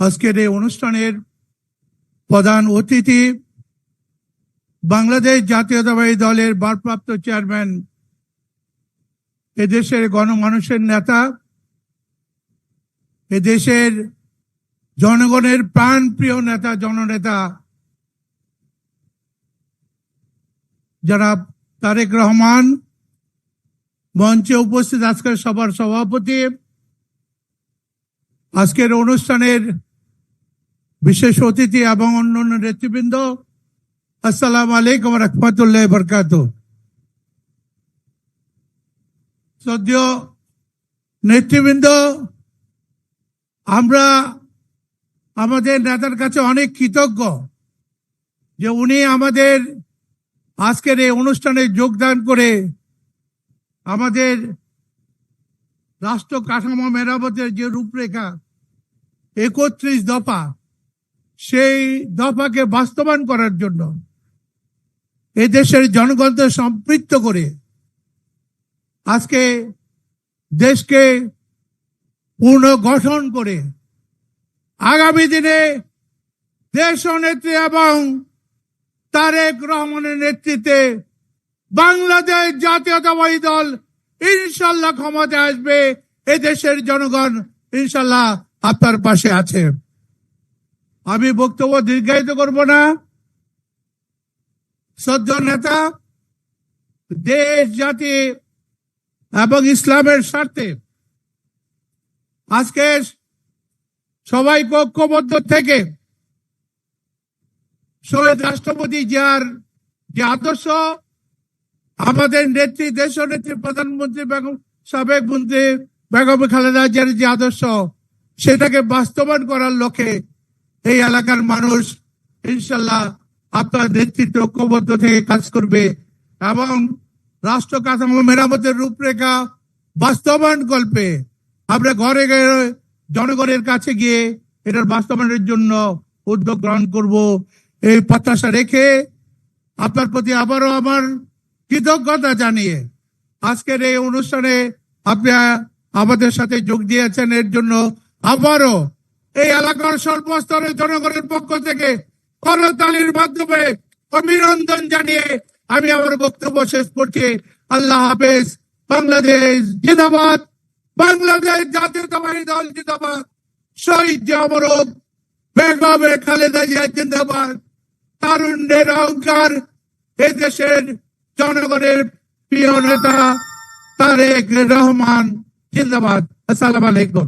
আজকের এই অনুষ্ঠানের প্রধান অতিথি বাংলাদেশ জাতীয়তাবাদী দলের ভারপ্রাপ্ত চেয়ারম্যান এদেশের গণমানুষের নেতা এদেশের জনগণের প্রাণ প্রিয় নেতা জননেতা জনাব তারেক রহমান মঞ্চে উপস্থিত আজকের সবার সভাপতি। আজকের অনুষ্ঠানের বিশেষ অতিথি এবং অন্যান্য নেতৃবৃন্দ, আসসালাম আলাইকুম রহমতুল্লাহ বরকাত সদ্য নেতৃবৃন্দ, আমরা আমাদের নেতার কাছে অনেক কৃতজ্ঞ যে উনি আমাদের আজকের এই অনুষ্ঠানে যোগদান করে আমাদের রাষ্ট্র কাঠামো মেরামতের যে রূপরেখা, একত্রিশ দফা, সেই দফাকে বাস্তবায়ন করার জন্য এদেশের জনগণকে সম্পৃক্ত করে আজকে দেশকে পুনর্গঠন করে আগামী দিনে দেশ নেত্রী এবং তারেক রহমানের নেতৃত্বে বাংলাদেশ জাতীয়তাবাদী দল, ইনশাল্লাহ ক্ষমতায় আসবে। এ দেশের জনগণ ইনশাল্লাহ আপনার পাশে আছে। আমি বক্তব্য দীর্ঘায়িত করব না। সদ্য নেতা দেশ, জাতি এবং ইসলামের স্বার্থে আজকে সবাই ঐক্যবদ্ধ থেকে শহীদ রাষ্ট্রপতি জিয়ার যে আদর্শ আমাদের নেত্রী দেশ নেত্রী প্রধানমন্ত্রী বেগম, সাবেক মন্ত্রী বেগম খালেদা জিয়ার যে আদর্শ, সেটাকে বাস্তবায়ন করার লক্ষ্যে এই এলাকার মানুষ ইনশাল্লাহ আপনার নেতৃত্ব ঐক্যবদ্ধ থেকে কাজ করবে এবং রাষ্ট্র কাঠামো মেরামতের রূপরেখা বাস্তবায়ন গল্পে আমরা ঘরে ঘরে জনগণের কাছে গিয়ে এটার বাস্তবায়নের জন্য উদ্যোগ গ্রহণ করব। এই প্রত্যাশা রেখে আপনার প্রতি আবারও আমার কৃতজ্ঞতা জানিয়ে? আজকের এই অনুষ্ঠানে আপনি আমাদের সাথে যোগ দিয়েছেন, এর জন্য আবারও এই এলাকার সর্বস্তরের জনগণের পক্ষ থেকে করতালির মাধ্যমে অভিনন্দন জানিয়ে আমি আমার বক্তব্য শেষ করছি। আল্লাহ হাফেজ, বাংলাদেশ জিন্দাবাদ, বাংলাদেশ জাতীয়তাবাদী দল জিন্দাবাদ, শহীদ জামরক বেগমে খালেদা জিয়া জিন্দাবাদ, তারুণ্যের অহংকার এদেশের জনগণের প্রিয় নেতা তারেক রহমান জিন্দাবাদ আসসালাম আলাইকুম